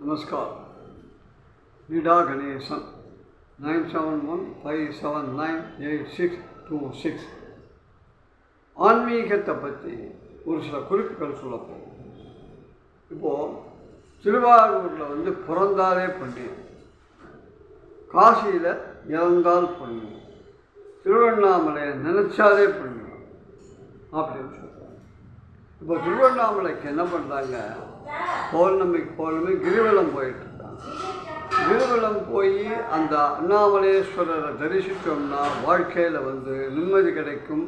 नमस्कार Nida Ganesan nine seven one five seven nine eight six two six ஆன்மீகத்தை பற்றி ஒரு சில குறிப்புகள் சொல்ல போகும் இப்போது திருவாரூரில் வந்து பிறந்தாலே புண்ணியம் காசியில் இறந்தால் புண்ணியம் திருவண்ணாமலையை நினச்சாலே புண்ணியம் அப்படின்னு சொல்கிறாங்க இப்போ திருவண்ணாமலைக்கு என்ன பண்ணுறாங்க பௌர்ணமிக்கு பௌர்ணமி கிரிவலம் போயிட்டு இருக்காங்க. கிரிவலம் போய் அந்த அண்ணாமலேஸ்வரரை தரிசித்தோம்னா வாழ்க்கையில் வந்து நிம்மதி கிடைக்கும்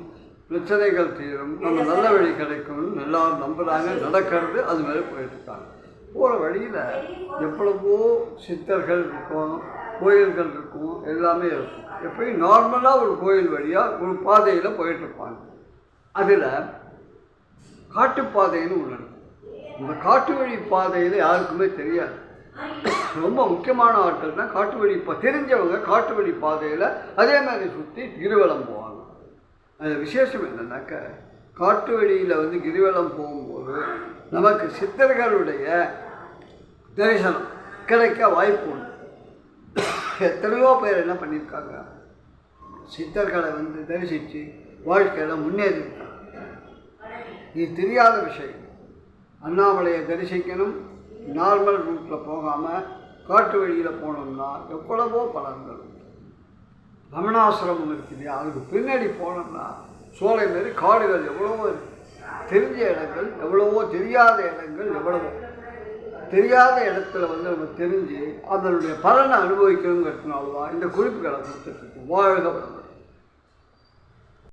பிரச்சனைகள் தீரும் நம்ம நல்ல வழி கிடைக்கும்னு எல்லாரும் நம்புகிறாங்க நடக்கிறது அது மாதிரி போயிட்டுருக்காங்க போகிற வழியில் எவ்வளவோ சித்தர்கள் இருக்கும் கோயில்கள் இருக்கும் எல்லாமே இருக்கும். எப்பயும் நார்மலாக ஒரு கோயில் வழியாக ஒரு பாதையில் போயிட்டுருப்பாங்க அதில் காட்டுப்பாதைன்னு ஒன்று இந்த காட்டு வழி பாதையில் யாருக்குமே தெரியாது. ரொம்ப முக்கியமான ஆட்கள்னா காட்டு வழி பா தெரிஞ்சவங்க காட்டு வழி பாதையில் அதே மாதிரி சுற்றி கிரிவலம் போவாங்க. அது விசேஷம் என்னன்னாக்க காட்டு வழியில் வந்து கிரிவலம் போகும்போது நமக்கு சித்தர்களுடைய தரிசனம் கிடைக்க வாய்ப்பு உண்டு. எத்தனையோ பேர் என்ன பண்ணியிருக்காங்க சித்தர்களை வந்து தரிசித்து வாழ்க்கையில் முன்னேறியிருக்காங்க இது தெரியாத விஷயம். அண்ணாமலையை தரிசிக்கணும் நார்மல் ரூட்டில் போகாமல் காட்டு வழியில் போனோம்னா எவ்வளவோ பலன்கள் உண்டு. ரமணாசிரமம் இருக்குது அதுக்கு பின்னாடி போனோம்னா சோலை மாரி காடுகள் எவ்வளவோ இருக்கு. தெரிஞ்ச இடங்கள் எவ்வளவோ தெரியாத இடங்கள் எவ்வளவோ. தெரியாத இடத்துல வந்து நம்ம தெரிஞ்சு அதனுடைய பலனை அனுபவிக்கணுங்கிறதுனால தான் இந்த குறிப்புகளை கொடுத்துட்ருக்கோம் வாழ்க வளமுடன்.